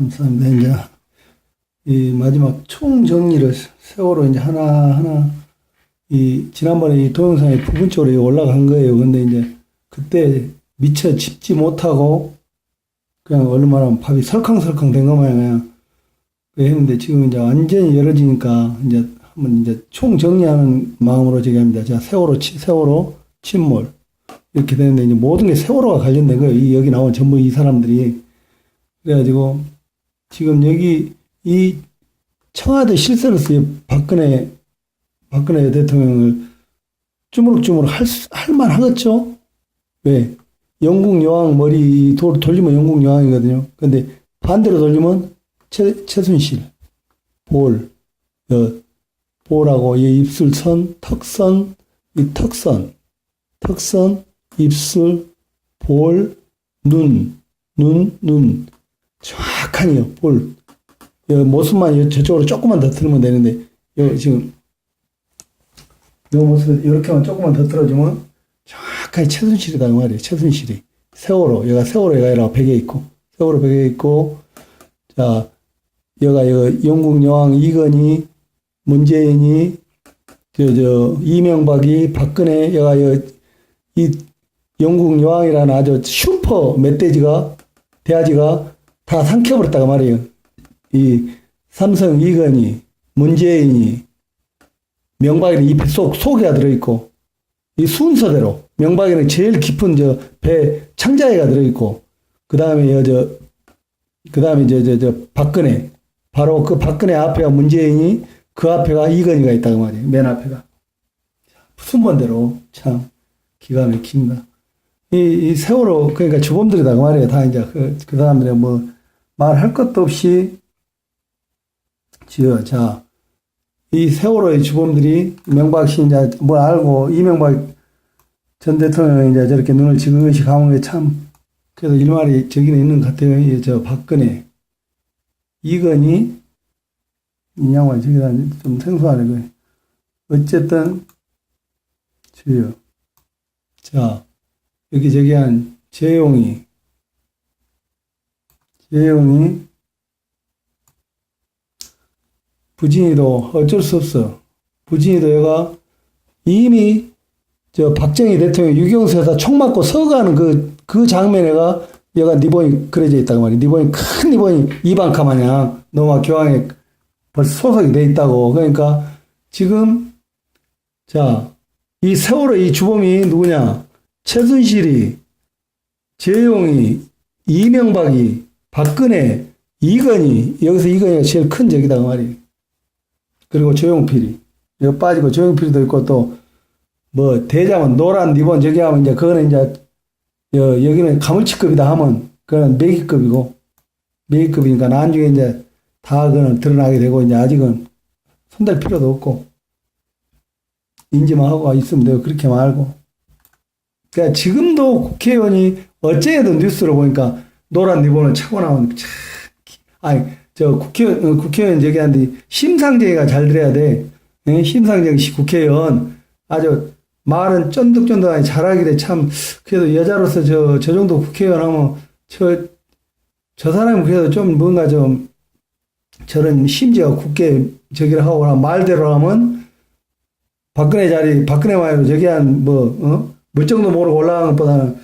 감사합니다. 이제 이 마지막 총 정리를 세월호 이제 하나 하나 이 지난번에 이 동영상에 부분적으로 올라간 거예요. 근데 이제 그때 미처 짚지 못하고 그냥 얼마나 밥이 설캉설캉 된 것만 그냥 했는데 지금 이제 완전히 열어지니까 이제 한번 이제 총 정리하는 마음으로 저기 합니다. 자 세월호 치- 세월호 침몰 이렇게 되는데 이제 모든 게 세월호가 관련된 거예요. 이 여기 나온 전부 이 사람들이 그래가지고 지금 여기 이 청와대 실세로서 박근혜 박근혜 대통령을 주무룩주무룩 할, 수- 할 만 하겠죠? 왜? 영국 여왕 머리 돌, 돌리면 영국 여왕이거든요. 근데 반대로 돌리면 최, 최순실, 볼, 어, 볼하고 이 입술선, 턱선, 이 턱선, 턱선, 입술, 볼, 눈, 눈, 눈. 정확하니요, 볼. 여 모습만 여- 저쪽으로 조금만 더 틀면 되는데, 요 지금, 요 모습을 이렇게만 조금만 더 틀어주면 정확하게 최순실이다, 그 말이에요. 최순실이. 세월호. 얘가 세월호 얘가 이라 베개 있고, 세월호 베개 있고, 자, 얘가 여 영국 여왕 이건희, 문재인이, 저, 저, 이명박이, 박근혜, 얘가 여, 이 영국 여왕이라는 아주 슈퍼 멧돼지가, 대아지가 다 삼켜버렸다가 말이에요. 이 삼성 이건희, 문재인이, 명박이는 이 배 속, 속에가 들어있고, 이 순서대로, 명박이는 제일 깊은 저 배 창자에가 들어있고, 그 다음에 여저, 그 다음에 저, 저, 저, 박근혜. 바로 그 박근혜 앞에가 문재인이, 그 앞에가 이건희가 있다고 말이에요. 맨 앞에가. 순번대로 참 기가 막힙니다. 이, 이 세월호, 그러니까 주범들이다 그 말이에요. 다 이제 그, 그 사람들이 뭐 말할 것도 없이 지어. 자, 이 세월호의 주범들이 명박 씨 이제 뭘 알고 이명박 전 대통령이 이제 저렇게 눈을 지그시 감은 게 참, 그래도 일말이 저기는 있는 것 같아요. 이저 박근혜, 이건희, 이 양반 저기다 좀 생소하네. 그. 어쨌든, 주요. 자, 여기 저기 한 재용이, 재용이, 부진이도 어쩔 수 없어. 부진이도 얘가 이미 저 박정희 대통령 유경수에서 총 맞고 서가는 그, 그 장면 에가 얘가 리본이 그려져 있다고 말이야. 리본이 큰 리본이 이방카 마냥 노마 교황에 벌써 소속이 돼 있다고. 그러니까 지금 자, 이 세월호 이 주범이 누구냐? 최순실이, 재용이, 이명박이, 박근혜, 이건희, 여기서 이건희가 제일 큰 적이다, 그 말이에요. 그리고 조용필이. 이거 빠지고 조용필도 있고 또, 뭐, 대장은 노란 리본 저기 하면 이제 그거는 이제, 여, 여기는 가물치급이다 하면 그건 매기급이고, 매기급이니까 나중에 이제 다 그거는 드러나게 되고, 이제 아직은 손댈 필요도 없고, 인지만 하고 있으면 돼요. 그렇게 말고. 그러니까 지금도 국회의원이 어째든 뉴스로 보니까 노란 리본을 차고 나오는 참, 아니, 저 국회, 어, 국회의원 얘기하는데 심상정이가 잘 들어야 돼. 예? 심상정 씨 국회의원 아주 말은 쫀득쫀득하니 잘하기래 참, 그래도 여자로서 저, 저 정도 국회의원 하면 저, 저 사람은 그래도 좀 뭔가 좀 저런 심지어 국회 저기를 하고 말대로 하면 박근혜 자리, 박근혜 말고 저기 한, 뭐, 어? 몇 정도 모르고 올라가는 것보다는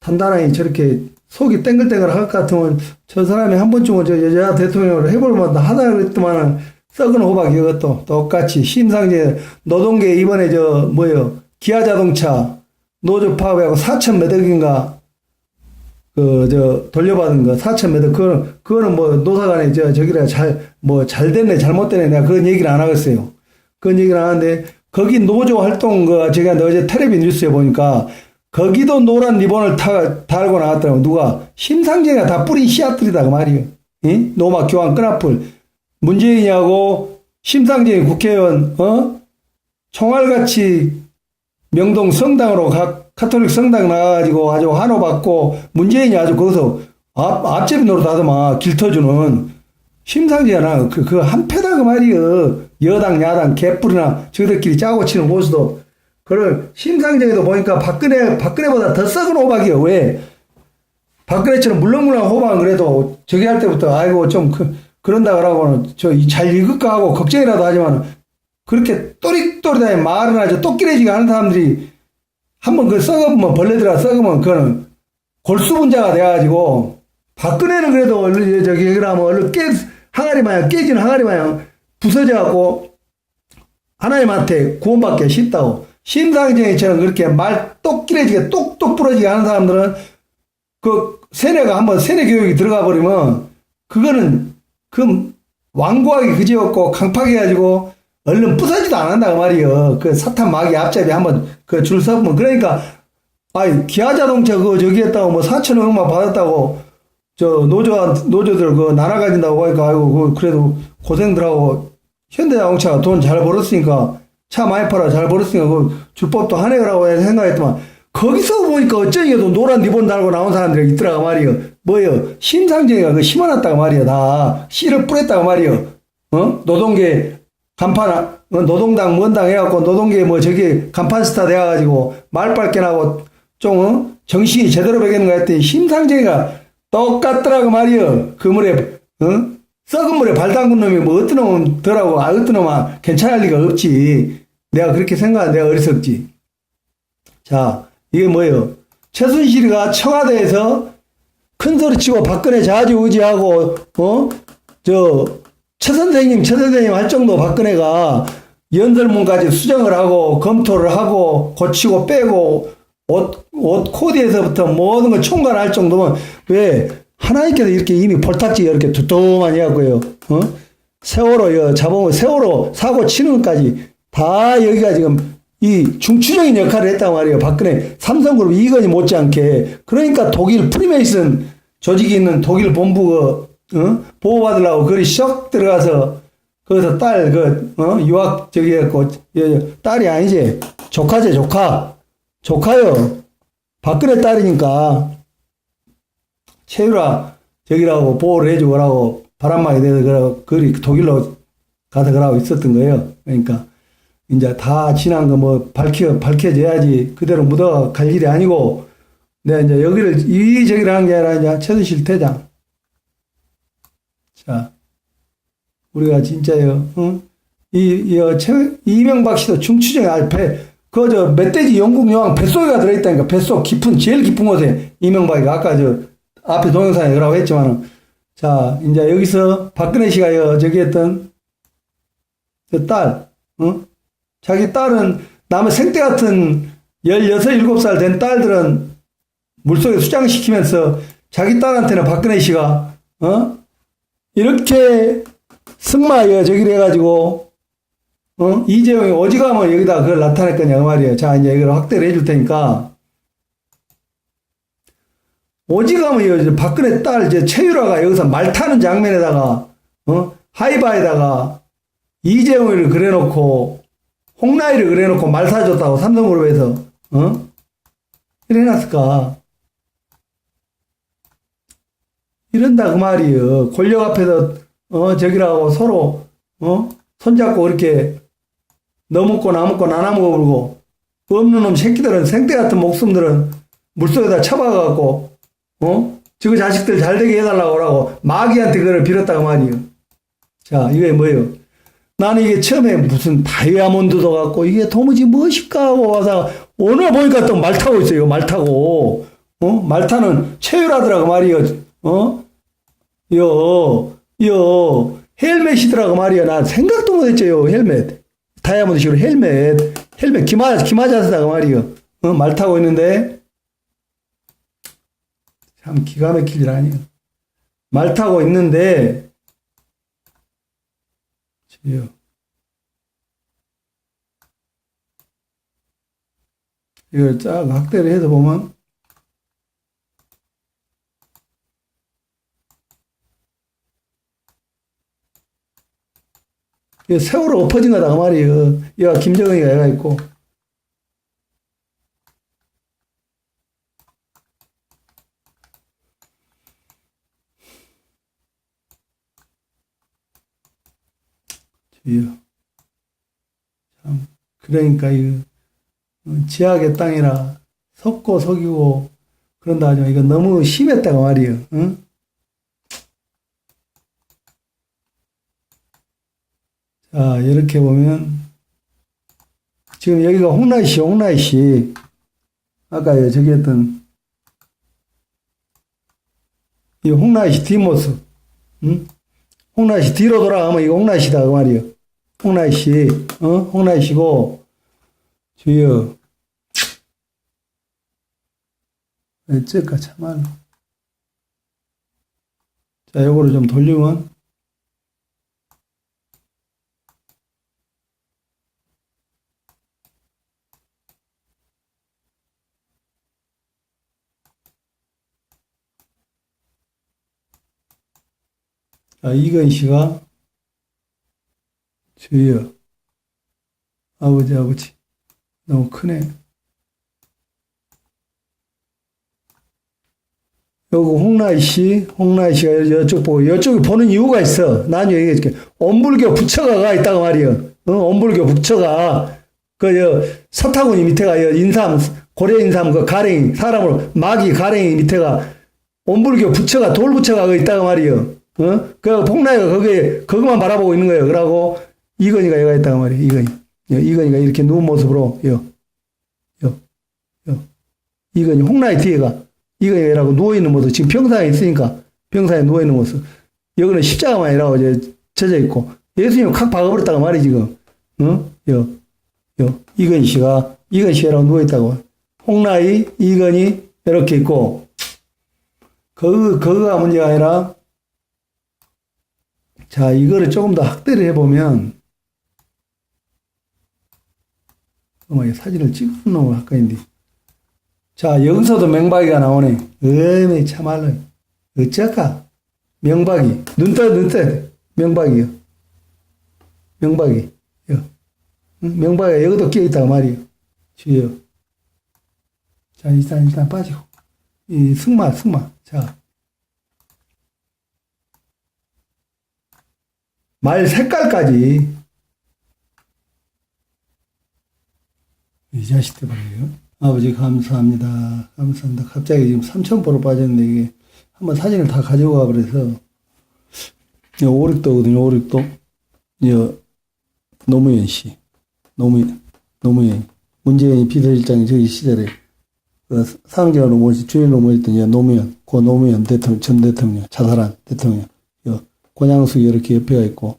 단단하게 저렇게 속이 땡글땡글 할 것 같으면 저 사람이 한 번쯤은 저 여자 대통령을 해볼 만다 하다 그랬더만 썩은 호박 이것도 똑같이 심상재 노동계 이번에 저 뭐요 기아 자동차 노조 파업하고 4천 몇 억인가 그 저 돌려받은 거 4천 몇 억 그거는 그거는 뭐 노사간에 저 저기라 잘 뭐 잘 됐네 잘못됐네 내가 그런 얘기를 안 하겠어요. 그런 얘기를 안 하는데 거기 노조 활동 그 제가 어제 텔레비 뉴스에 보니까 거기도 노란 리본을 타, 달고 나왔더라고. 누가? 심상정이가 다 뿌린 씨앗들이다 그 말이에요. 응? 노마 교환 끈앞을. 문재인이하고 심상정이 국회의원 어? 총알같이 명동 성당으로 가, 카톨릭 성당 나가가지고 아주 환호 받고 문재인이 아주 거기서 앞, 앞제비 노릇 하더만 길 터주는 심상지야. 그, 그 한패다 그 말이여 여당 야당 개뿔이나 저들끼리 짜고 치는 모습도 그걸 심상정에도 보니까 박근혜 박근혜보다 더 썩은 호박이요. 왜? 박근혜처럼 물렁물렁 호방은 그래도 저기 할 때부터 아이고 좀 그, 그런다 그러고는 저 잘 읽을까 하고 걱정이라도 하지만 그렇게 또릿또릿하게 말은 하죠 똑기래지가 하는 사람들이 한번 그 썩으면 벌레들아 썩으면 그거는 골수 분자가 돼가지고 박근혜는 그래도 얼른 저기 그러면 얼른 깨 항아리 마냥 깨지는 항아리 마냥 부서져갖고 하나님한테 구원받기 쉽다고 심상정이처럼 그렇게 말 똑기래지게 똑똑 부러지게 하는 사람들은 그 세뇌가 한번 세뇌 교육이 들어가 버리면 그거는 그 완고하게 그지없고 강팍해 가지고 얼른 부서지도 않는다 그 말이요. 그 사탄 마귀 앞잡이 한번 그 줄 서면 그러니까 아이 기아 자동차 그거 저기 했다고 뭐 4천 원만 받았다고 저 노조 노조들 그 나눠 가진다고 하니까 아이고 그 그래도 고생들 하고 현대 자동차가 돈 잘 벌었으니까 차 많이 팔아 잘 벌었으니까 그 줄법도 하네 라고 생각했더만 거기서 보니까 어쩌니도 노란 리본 달고 나온 사람들이 있더라고 말이요. 뭐요? 심상정이가 그 심어놨다고 말이요. 다 씨를 뿌렸다고 말이요. 어? 노동계 간판, 어? 노동당, 뭔당 해갖고 노동계 뭐 저기 간판 스타 돼가지고 말빨게 나고 좀, 어? 정신이 제대로 배기는 거 했더니 심상정이가 똑같더라고 말이요. 그 물에, 어? 썩은 물에 발 담근 놈이 뭐 어떤 덜하고 아, 어떤 놈은 괜찮을 리가 없지. 내가 그렇게 생각한 내가 어리석지. 자, 이게 뭐예요? 최순실이가 청와대에서 큰 소리 치고 박근혜 좌지우지하고, 어? 저, 최 선생님, 최 선생님 할 정도 박근혜가 연설문까지 수정을 하고, 검토를 하고, 고치고 빼고, 옷, 옷 코디에서부터 모든 걸 총괄할 정도면 왜 하나님께서 이렇게 이미 볼탁지 이렇게 두툼하니 하고요, 어? 세월호, 여, 자봉, 세월호 사고 치는 것까지 다 여기가 지금 이 중추적인 역할을 했단 말이에요. 박근혜 삼성그룹 이건이 못지않게. 그러니까 독일 프리메이슨 조직이 있는 독일 본부 그, 어? 보호받으려고 그리 썩 들어가서 거기서 딸, 그, 어? 유학 저기 했고, 딸이 아니지. 조카지, 조카. 조카요. 박근혜 딸이니까 채유라 저기라고 보호를 해주고라고 바람막이 돼서 그리 독일로 가서 그러고 있었던 거예요. 그러니까 이제 다 지난 거 뭐 밝혀 밝혀져야지 그대로 묻어 갈 일이 아니고 내가 이제 여기를 이저기를 한게 아니라 이제 최순실 대장. 자, 우리가 진짜요, 응? 이, 이, 어, 최, 이명박 씨도 중추정에 앞에 그 저 멧돼지 영국 여왕 뱃속에가 들어있다니까 뱃속 깊은 제일 깊은 곳에 이명박이가 아까 저 앞에 동영상에 그라고 했지만은 자 이제 여기서 박근혜 씨가 여, 저기 했던 그 딸, 응? 자기 딸은 남의 생떼 같은 16, 7살 된 딸들은 물속에 수장시키면서 자기 딸한테는 박근혜 씨가, 어? 이렇게 승마여 저기를 해가지고, 어? 이재용이 어지간하면 여기다 그걸 나타낼 거냐, 그 말이에요. 자, 이제 이걸 확대를 해줄 테니까. 이제 박근혜 딸, 이제 최유라가 여기서 말 타는 장면에다가, 어? 하이바에다가 이재용이를 그려놓고, 홍나이를 그래놓고 말 사줬다고 삼성그룹에서 어? 이래 놨을까? 이런다 그 말이에요. 권력 앞에서 어 저기라고 서로 어 손잡고 이렇게 너 먹고 나 먹고 나나 먹고 없는 놈 새끼들은 생떼 같은 목숨들은 물속에다 쳐박아갖고 어 저거 자식들 잘 되게 해달라고 하라고 마귀한테 그걸 빌었다고 말이에요. 자 이게 뭐예요? 나는 이게 처음에 무슨 다이아몬드도 갖고 이게 도무지 무엇일까 하고 와서 오늘 보니까 또 말 타고 있어요. 말 타고. 어? 말 타는 체유라더라고 말이요. 어? 요, 요, 헬멧이더라고 말이야. 나 생각도 못 했죠. 헬멧. 다이아몬드 식으로 헬멧. 헬멧 기마, 기마자스다고 말이요. 어? 말 타고 있는데. 참 기가 막힐 일 아니에요. 말 타고 있는데, 요. 이걸 쫙 확대를 해서 보면 이 세월호 엎어진 거다 그 말이에요. 얘가 김정은이가 얘가 있고 주여. 참, 그러니까, 이, 어, 지하의 땅이라, 섞고 속이고, 그런다 하지만 이건 너무 심했다고 말이에요. 응? 자, 이렇게 보면 지금 여기가 홍라이시, 홍라이시 아까 저기 했던 이 홍라이시 뒷모습, 응? 홍라이시 뒤로 돌아가면 이거 홍라이시다 그 말이에요. 홍라이시, 어? 홍라이시고 주여 어쩔까 참말로. 자, 요거를 좀 돌리면 자, 이건 씨가 주여 아버지 아버지 너무 크네. 요거 홍라이 씨, 홍라이 씨가 이쪽 보고 이쪽에 보는 이유가 있어. 나중에 얘기해줄게. 엄불교 부처가가 있다고 말이요. 어, 엄불교 부처가 그저 서타구니 밑에가 여 인삼 고려 인삼 그 가랭이 사람으로 마기 가랭이 밑에가 엄불교 부처가 돌 부처가 그 있다고 말이요. 어? 그 홍라이가 거기에 그것만 바라보고 있는 거예요. 그러고 이건희가 얘가 있다고 말이에요. 이건희. 여, 이건희가 이렇게 누운 모습으로 여, 여, 여. 이건희 홍라이 뒤에가 이거라고 누워 있는 모습, 지금 병상에 있으니까, 병상에 누워 있는 모습. 여기는 십자가만 이라고 이제 쳐져 있고, 예수님 확 박아버렸다고 말이 지금. 어? 여, 여. 이건 씨가, 이건 씨라고 누워 있다고. 홍라이, 이건이, 이렇게 있고, 그, 그거가 문제가 아니라, 자, 이거를 조금 더 확대를 해보면, 이 사진을 찍어놓은 가까이인데. 자, 여기서도 명박이가 나오네. 어메, 참말로. 어쩔까? 명박이. 눈 떠, 눈 떠. 명박이요. 명박이. 요. 응? 명박이가 여기도 끼어있다고 말이요. 주여. 자, 일단, 일단 빠지고. 이 승마, 승마. 자. 말 색깔까지. 이 자식들 말이에요. 아버지 감사합니다. 감사합니다. 갑자기 지금 삼천포로 빠졌는데 이게 한번 사진을 다 가져가 버려서 이 오륙도거든요. 오륙도. 이 노무현 씨. 노무현 노무현 문재인 비서실장이 저기 시절에 그 상경으로 모시 주인으로 모셨던 이 노무현 고 노무현 대통령 전 대통령 자살한 대통령 요 권양숙이 이렇게 옆에가 있고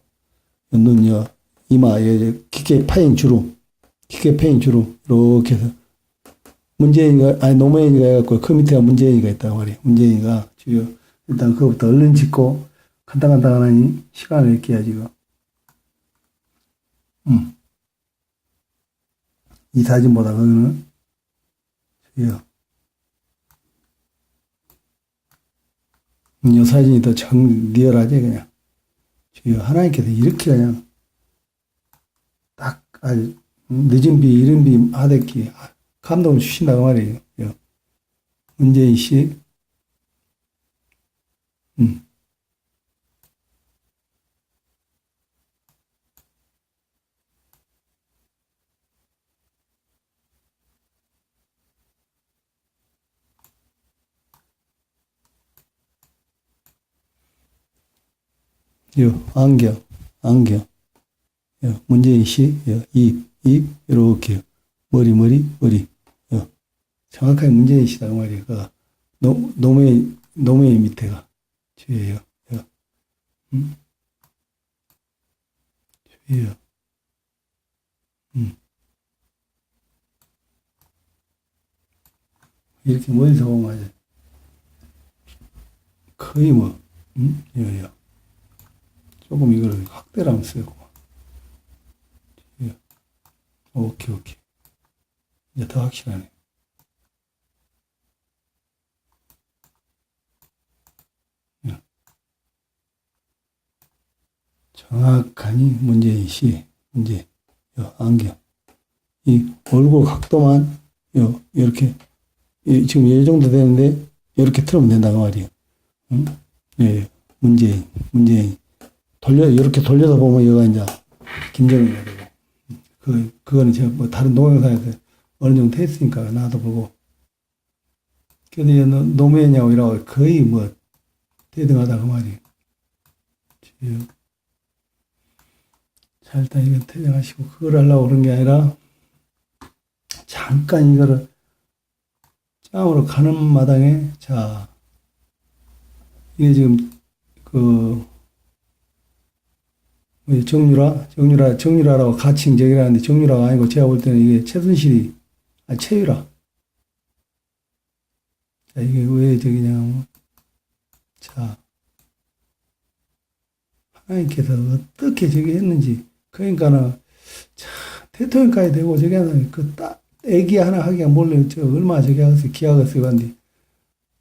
눈 여 이마에 깊게 파인 주름 파인 주름 이렇게 해서 문재인이가 아니 노무현이가 해갖고 그 밑에가 문재인이가 있단 말이에요. 문재인이가 주요 일단 그거부터 얼른 짓고 간당간당하니 시간을 이렇게 지금. 음. 이 사진보다 거기는 주요. 이 사진이 더 정, 리얼하지, 그냥. 주요. 하나님께서 이렇게 그냥 딱 아주 늦은 비, 이른 비 하देख기 감동을 주신다고 말이에요. 요. 문재인 씨. 음. 요, 안경, 안경. 요, 문재인 씨, 요, 입, 입, 이렇게. 머리, 머리, 머리. 요. 정확하게 그 말이에요. 그, 노, 노무현, 노무현 밑에가. 주예요. 요. 음? 주예요. 음. 이렇게 보면 아주 거의 뭐, 음? 요, 요. 조금 이걸 확대를 한번 쓰고. 요. 오케이, 오케이. 이제 더 확실하네. 예. 정확하니 씨, 문제, 요, 안경. 이 얼굴 각도만, 요, 이렇게, 이, 지금 이 정도 되는데, 이렇게 틀으면 된다고 말이에요. 응? 예, 문재인, 문재인. 돌려, 이렇게 돌려서 보면 얘가 이제, 김정은이가 되고. 그, 그거는 제가 뭐 다른 동영상에서 어느 정도 했으니까 나도 보고 노- 노무현이하고 이라고 거의 뭐 대등하다 그. 지금. 자, 일단 이거 퇴장하시고 그걸 하려고 그런 게 아니라 잠깐 이거를 짱으로 가는 마당에 자 이게 지금 그 정유라 정유라 정유라라고 같이 인정이라는데 정유라가 아니고 제가 볼 때는 이게 최순실이 아 최유라. 자 이게 왜 저기냐 자 하나님께서 어떻게 저기 했는지. 그러니까는 참 대통령까지 되고 저기 하는 그 딱 애기 하나 하기가 몰래 저 얼마나 저기 하겠어 기하가 쓰간디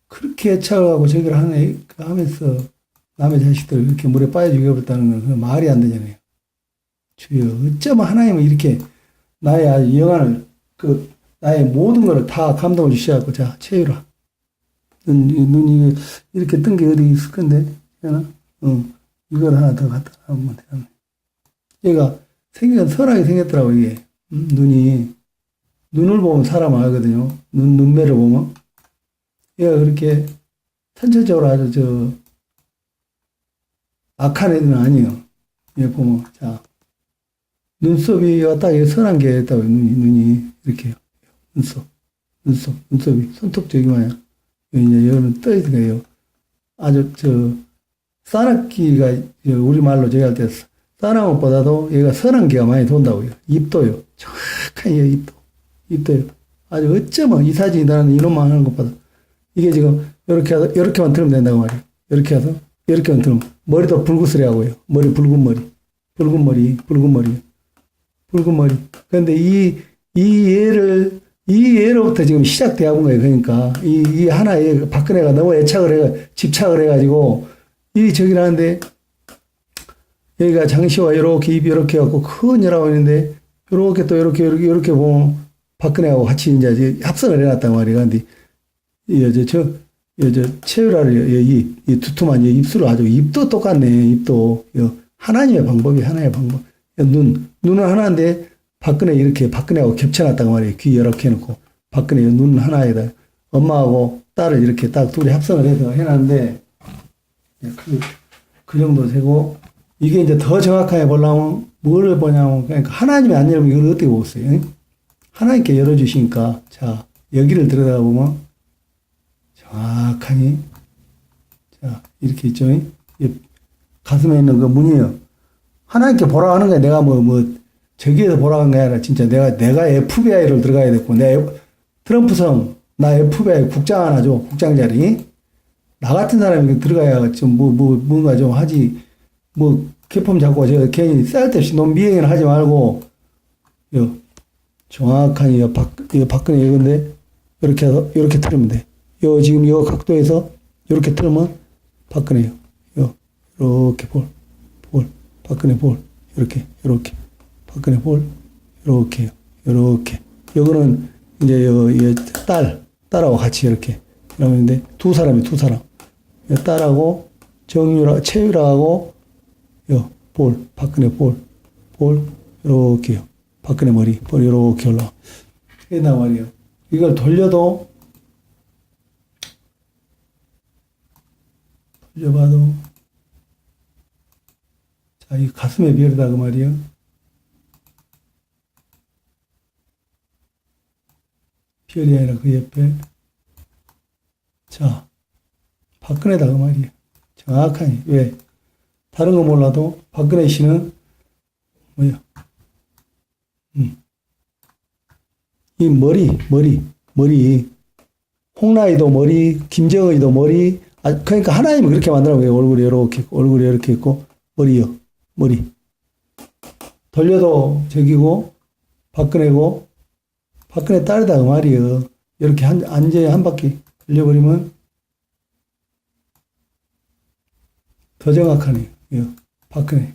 그렇게 애착하고 저기를 하네 그 하면서 남의 자식들 이렇게 물에 빠져 죽여버렸다는 건 말이 안 되잖아요. 주여 어쩌면 하나님은 이렇게 나의 아주 영안을 그 나의 모든 것을 다 감동을 주셔갖고 자 채유라 눈, 눈이 이렇게 뜬 게 어디 있을 건데 하나 어 이걸 하나 더 갖다 놔보면 되겠네. 얘가 생긴 선하게 생겼더라고 이게 음, 눈이 눈을 보면 사람 알거든요. 눈, 눈매를 보면. 얘가 그렇게 선천적으로 아주 저, 악한 애들은 아니에요. 얘 보면, 자, 눈썹이 딱 이게 선한 게 있다고, 눈이, 눈이. 이렇게. 눈썹. 눈썹. 눈썹이. 손톱 저기 마야. 이제 여기는 떠있어요. 아주 저, 싸납기가 우리말로 저기 할 때, 싸나운 것보다도 얘가 선한 게가 많이 돈다고요. 입도요. 정확한 얘 입도. 입도요. 아주 어쩌면 이 사진이 나는 이놈만 하는 것보다 이게 지금 이렇게 해서 이렇게만 들으면 된다고 말이에요. 이렇게 해서 이렇게만 들으면 머리도 붉은스레 하고요. 머리 붉은 머리, 붉은 머리, 붉은 머리, 붉은 머리. 그런데 이이 얘를 이 얘로부터 지금 본 거예요. 그러니까 이, 이 하나의 박근혜가 너무 애착을 해 집착을 해가지고 이 저기라는데 여기가 장시와 이렇게 입이 이렇게 갖고 큰 있는데 이렇게 또 이렇게 이렇게 이렇게 보면 박근혜하고 같이 이제 합성을 해놨단 말이야. 근데 이저 저, 저 체유라를 이, 이 두툼한 이 입술을 아주 입도 똑같네. 입도 이 하나님의 방법이 하나의 방법. 눈 눈은 하나인데 박근혜 이렇게 박근혜하고 겹쳐놨단 말이에요. 귀 이렇게 해놓고 박근혜 눈 하나에다 엄마하고 딸을 이렇게 딱 둘이 합성을 해서 해놨는데 그, 그 정도 되고 이게 이제 더 정확하게 보려면 뭘 보냐면 그러니까 하나님이 안 열면 이걸 어떻게 보겠어요? 응? 하나님께 열어주시니까 자 여기를 들여다보면 정확하니 자 이렇게 있죠. 이 가슴에 있는 그 문이요. 하나님께 보라 하는 거야. 내가 뭐뭐 저기에서 보라 하는 게 아니라 진짜 내가 내가 FBI를 들어가야 됐고 내 트럼프성 나 FBI 국장 하나 줘 국장 자리 나 같은 사람이 들어가야 좀뭐뭐 뭔가 좀 하지 뭐 개품 잡고 저 괜히 쓸데없이 논 미행을 하지 말고 요 정확한 이 박, 이 박근혜 이건데 이렇게 해서 이렇게 틀으면 돼. 요 지금 이 각도에서 이렇게 틀으면 박근혜요. 요 이렇게 볼, 볼, 박근혜 볼 이렇게 이렇게 박근혜 볼 이렇게요. 이렇게 요거는 이제 요, 이 딸, 딸하고 같이 이렇게 그러는데 두 사람이 두 사람. 요 딸하고 정유라, 최유라하고 요, 볼, 박근혜 볼, 볼, 요렇게요. 박근혜 머리, 볼, 요렇게 올라. 된단 말이에요. 이걸 돌려도, 돌려봐도, 자, 이 가슴에 비어다 그 말이에요. 별이 아니라 그 옆에. 자, 박근혜다 그 말이에요. 정확하니. 왜? 다른 거 몰라도 박근혜 씨는 뭐야? 음. 이 머리, 머리, 머리. 홍라이도 머리, 김정은이도 머리. 아, 그러니까 하나님이 그렇게 만들어 거예요. 얼굴이 이렇게 있고, 얼굴이 이렇게 있고, 머리요, 머리. 돌려도 저기고, 박근혜고, 박근혜 딸이다 그 말이에요. 이렇게 한, 앉아야 한 바퀴 돌려버리면 더 정확하네요. 예, 박근혜.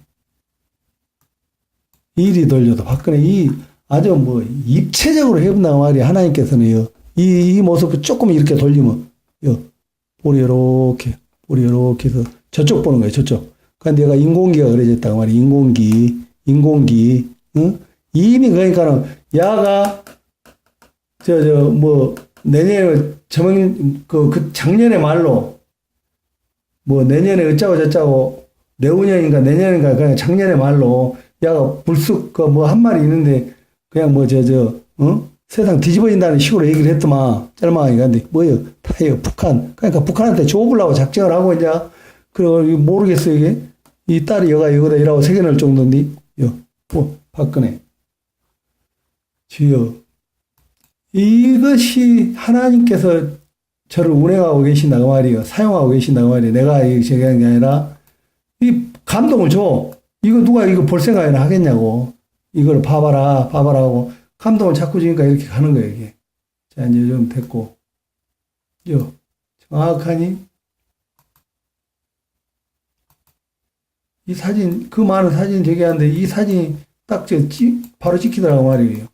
일이 돌려도 박근혜 이 아주 뭐 입체적으로 해본다고 말이야. 하나님께서는요. 이, 이 모습을 조금 이렇게 돌리면 요 볼이 이렇게 볼이 이렇게 해서 저쪽 보는 거예요. 저쪽. 그러니까 내가 인공기가 그려졌다고 말이야. 인공기, 인공기. 응? 이미 그러니까는 야가 저 저 뭐 내년에 저명, 그, 그 작년에 말로, 뭐 내년에 어쩌고 저쩌고, 내후년인가 내년인가 그냥 작년에 말로, 야, 불쑥 그 뭐한 말이 있는데, 그냥 뭐 저, 저, 어? 세상 뒤집어진다는 식으로 얘기를 했더만. 근데 뭐요? 다요, 북한. 그러니까 북한한테 줘보려고 작정을 하고 이제, 그리고 모르겠어요, 이게. 이 딸이 여가 여기다 이라고 새겨놓을 정도인데, 요, 뭐, 박근혜. 주여, 이것이 하나님께서 저를 운행하고 계신다고 말이에요. 사용하고 계신다고 말이에요. 내가 이거 하는 게 아니라, 이 감동을 줘. 이거 누가 이거 볼 생각이나 하겠냐고. 이걸 봐봐라, 봐봐라 하고, 감동을 자꾸 주니까 이렇게 가는 거예요, 이게. 자, 이제 좀 됐고. 요, 정확하니, 이 사진, 그 많은 사진 저기 하는데, 이 사진이 딱 저, 찍, 바로 찍히더라고 말이에요.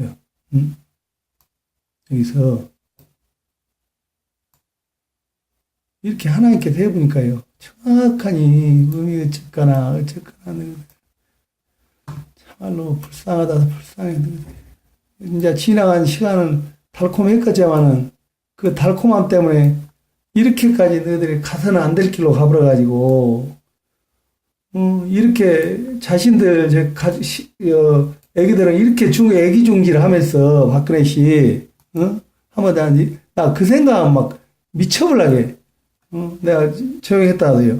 요, 음? 여기서, 이렇게 하나님께 대보니까요. 정확하니 의미 어쨌거나 어쨌거나 하는 참말로 불쌍하다 불쌍해. 이제 지나간 시간은 달콤했겠지만은 그 달콤함 때문에 이렇게까지 너희들이 가서는 안 될 길로 가버려 가지고 어, 이렇게 자신들 저 가, 시, 어, 애기들은 이렇게 중 애기 중지를 하면서 박근혜 씨 어? 한번 나그 생각 막 미쳐버리게 어, 내가 조용히 했다 하세요.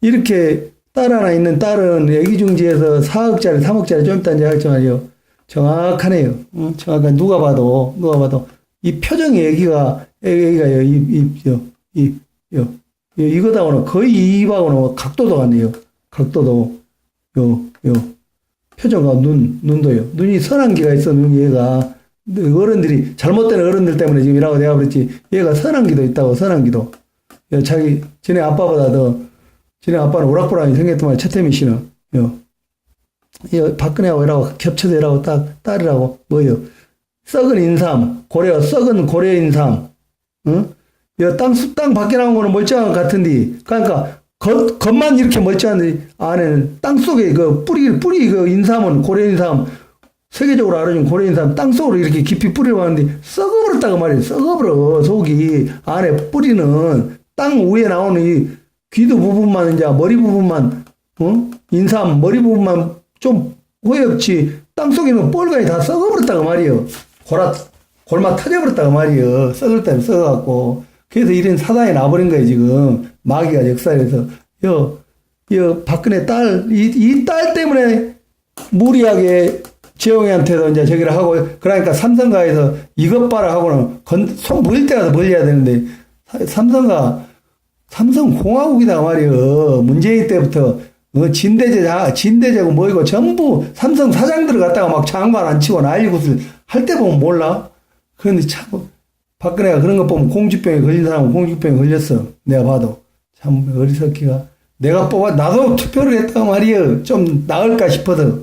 이렇게 딸 하나 있는 딸은 애기중지에서 4억짜리, 3억짜리 좀 이따 이제 하겠지만요. 정확하네요. 어, 정확한 누가 봐도, 누가 봐도. 이 표정이 애기가, 애기가요, 이, 이, 요, 요, 이거다고는 거의 입하고는 각도도 같네요. 각도도, 요, 요. 표정과 눈, 눈도요. 눈이 선한 기가 있어, 눈, 얘가. 어른들이, 잘못된 어른들 때문에 지금 이라고 내가 그랬지. 얘가 선한 기도 있다고, 선한 기도. 야, 자기, 지네 아빠보다 더, 지네 아빠는 오락부락이 생겼더만, 최태민 씨는, 요. 이 박근혜하고 이라고 겹쳐서 이라고 딱, 딸이라고, 뭐요. 썩은 인삼, 고려, 썩은 고려 인삼, 응? 야, 땅, 수- 땅 밖에 나온 거는 멀쩡한 것 같은데, 그러니까, 겉, 겉만 이렇게 멀쩡한데, 안에는 땅 속에 그 뿌리, 뿌리 그 인삼은 고려 인삼, 세계적으로 알아진 고려 인삼 땅 속으로 이렇게 깊이 뿌려봤는데, 썩어버렸다고 말이에요. 썩어버려, 속이. 안에 뿌리는 땅 위에 나오는 이 귀도 부분만, 이제 머리 부분만, 어? 인삼 머리 부분만 좀 허옇지, 땅 속에 있는 뻘가이 다 썩어버렸다고 말이에요. 골아, 골마 터져버렸다고 말이에요. 썩을 때는 썩어갖고. 그래서 이런 사단이 나버린 거예요, 지금. 마귀가 역사에서. 여, 여, 박근혜 딸, 이, 이 딸 때문에 무리하게 재용이한테도 이제 저기를 하고, 그러니까 삼성가에서 이것 봐라 하고는 건, 손 벌릴 때 가서 벌려야 되는데, 사- 삼성가, 삼성공화국이다 말이요. 문재인 때부터 어, 진대제자, 진대제고 뭐이고 전부 삼성 사장들을 갖다가 막 장관 안 치고 난리굿을 할때 보면 몰라. 그런데 참 박근혜가 그런 거 보면 공주병에 걸린 사람은 공주병에 걸렸어. 내가 봐도 참 어리석기가 내가 뽑아 나도 투표를 했단 말이에요. 좀 나을까 싶어서.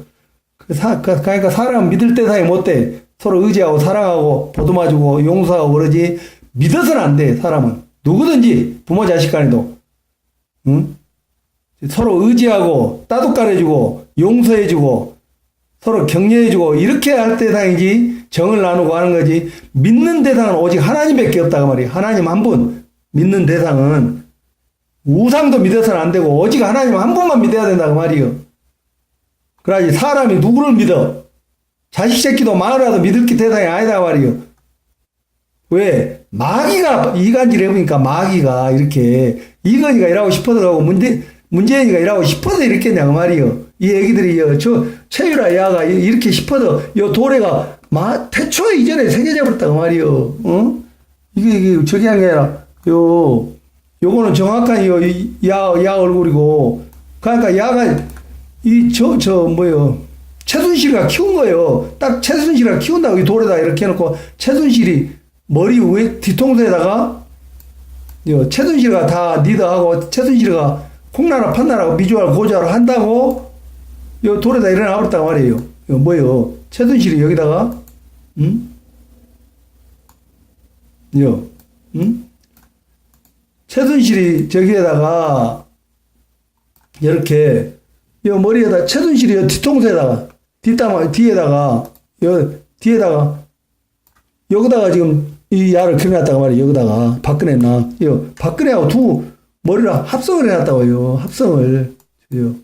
그 사, 그- 그러니까 사람 믿을 때 사이 못 돼. 서로 의지하고 사랑하고 보듬어주고 용서하고 그러지 믿어서는 안 돼. 사람은 누구든지 부모 자식 간에도 응? 서로 의지하고 따뜻가려주고 용서해주고 서로 격려해주고 이렇게 할 대상이지 정을 나누고 하는 거지 믿는 대상은 오직 하나님밖에 없다고 말이에요. 하나님 한 분 믿는 대상은 우상도 믿어서는 안 되고 오직 하나님 한 분만 믿어야 된다고 말이에요. 그래야지 사람이 누구를 믿어? 자식 새끼도 마누라도 믿을 게 대상이 아니다 말이에요. 왜? 마귀가 이간질 해보니까 마귀가 이렇게 이건희가 일하고 싶어서 가고 문재, 문재인이가 일하고 싶어서 이렇게 했냐고 말이요. 이 애기들이 요, 저 최유라 야가 이- 이렇게 싶어서 요 도래가 마, 태초 이전에 새겨져 버렸다 고 말이요. 어? 이게, 이게 저기 한게 아니라 요 요거는 정확한 요, 이 야, 야 얼굴이고 그러니까 야가 이 저 저 뭐요 최순실이가 키운 거예요. 딱 최순실이가 키운다고 이 돌에다 이렇게 해놓고 최순실이 머리 위에 뒤통수에다가 요 최순실이가 다 리더하고 최순실이가 콩나라 판나라고 미주알 고주알 한다고 요 돌에다 일어나 버렸다고 말이에요. 요 뭐요 최순실이 여기다가 응? 요 응? 최순실이 저기에다가 이렇게 요 머리에다 최순실이 요 뒤통수에다가 뒷담화 뒤에다가 요 뒤에다가 여기다가 지금 이 야를 그려놨다가 말이야, 여기다가. 박근혜 나. 요, 박근혜하고 두 머리를 합성을 해놨다고요. 합성을. 요.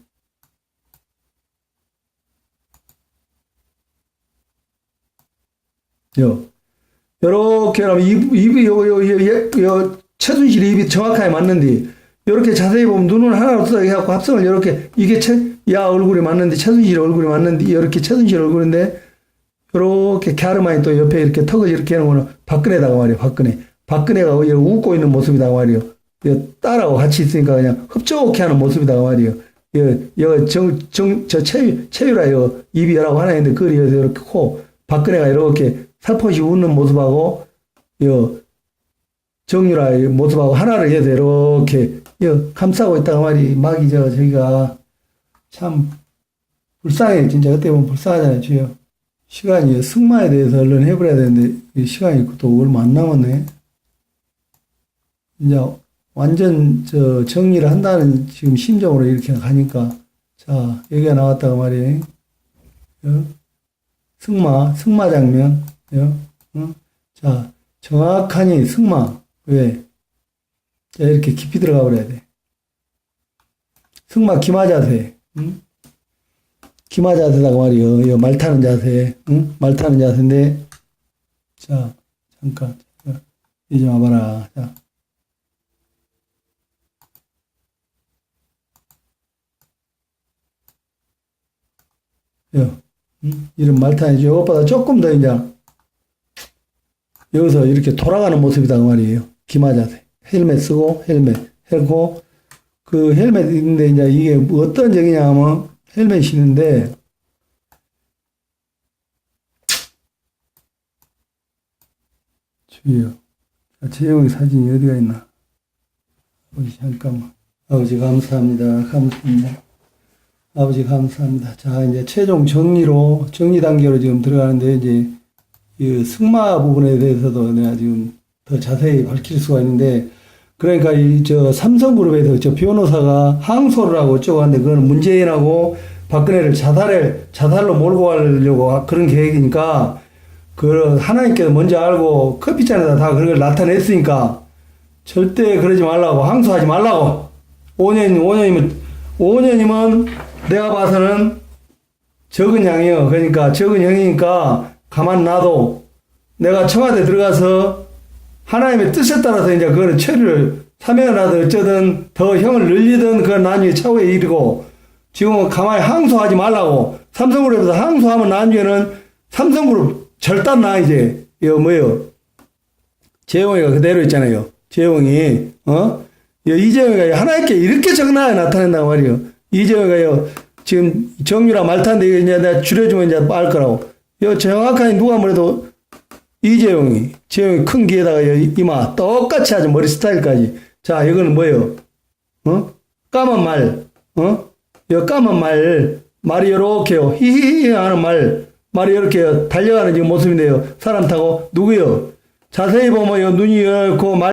요. 요렇게 하면 입, 입이 요, 요, 요, 요, 요, 최순실 입이 정확하게 맞는데, 요렇게 자세히 보면 눈은 하나 없어 해갖고 합성을 요렇게, 이게 최, 야 얼굴이 맞는데, 최순실 얼굴이 맞는데, 요렇게 최순실 얼굴인데, 요렇게 갸르마니 또 옆에 이렇게 턱을 이렇게 거는 박근혜다가 말이에요, 박근혜. 박근혜가 이렇게 웃고 있는 모습이다가 말이에요. 요 딸하고 같이 있으니까 그냥 흡족해 하는 모습이다가 말이에요. 여, 여, 정, 정, 저 채유, 채유라 여, 입이 열하고 하나 있는데, 그리 여서 이렇게 코, 박근혜가 이렇게 살포시 웃는 모습하고, 여, 정유라 의 모습하고 하나를 해서 이렇게, 여, 감싸고 있다가 말이, 막이 저, 저기가, 참, 불쌍해. 진짜 그때 보면 불쌍하잖아요, 주여. 시간이 승마에 대해서 얼른 해버려야 되는데, 이 시간이 또 얼마 안 남았네. 이제 완전 저 정리를 한다는 지금 심정으로 이렇게 가니까, 자, 여기가 나왔다가 말이에요. 어? 승마, 승마 장면, 어? 어? 자, 정확하니 승마, 왜? 자, 이렇게 깊이 들어가 버려야 돼. 승마 기마 자세, 응? 기마 자세다가 말이요. 말 타는 자세, 응? 말 타는 자세인데, 자, 잠깐, 자, 이제 와봐라. 자. 요, 응? 이런 말타이죠. 이것보다 조금 더 이제, 여기서 이렇게 돌아가는 모습이다, 그 말이에요. 기마 자세. 헬멧 쓰고, 헬멧. 하고, 그 헬멧 있는데, 이제 이게 어떤 적이냐 하면, 헬멧이 있는데, 주의요. 자, 재영이 사진이 어디가 있나? 아버지, 잠깐만. 아버지, 감사합니다. 감사합니다. 아버지, 감사합니다. 자, 이제 최종 정리로, 정리 단계로 지금 들어가는데, 이제, 이 승마 부분에 대해서도 내가 지금 더 자세히 밝힐 수가 있는데, 그러니까 이 저 삼성그룹에서 저 변호사가 항소를 하고 어쩌고 하는데 그거는 문재인하고 박근혜를 자살을 자살로 몰고 가려고 그런 계획이니까 그 하나님께서 먼저 알고 커피잔에다 다 그런 걸 나타냈으니까 절대 그러지 말라고 항소하지 말라고. 5년 5년이면 5년이면 내가 봐서는 적은 양이요. 그러니까 적은 형이니까 가만 놔도 내가 청와대 들어가서 하나님의 뜻에 따라서 이제 그거는 처리를 사면을 하든 어쩌든 더 형을 늘리든 그건 나중에 차후의 일이고 지금은 가만히 항소하지 말라고 삼성그룹에서 항소하면 나중에는 삼성그룹 절단 나 이제 이거 뭐요? 재용이가 그대로 있잖아요. 재용이 어? 이재용이가 하나님께 이렇게 적나에 나타낸단 말이에요. 이재용이가요 지금 정유라 말탄데 이제 내가 줄여주면 이제 알 거라고. 요 정확하게 누가 뭐래도 이재용이, 재용이 큰 귀에다가 여- 이마 똑같이 하죠. 머리 스타일까지. 자, 이거는 뭐예요? 어? 까만 말, 어? 이 까만 말, 말이 요렇게요. 히히히 하는 말, 말이 이렇게 달려가는 지금 모습인데요. 사람 타고, 누구요? 자세히 보면 요 눈이 이렇고 말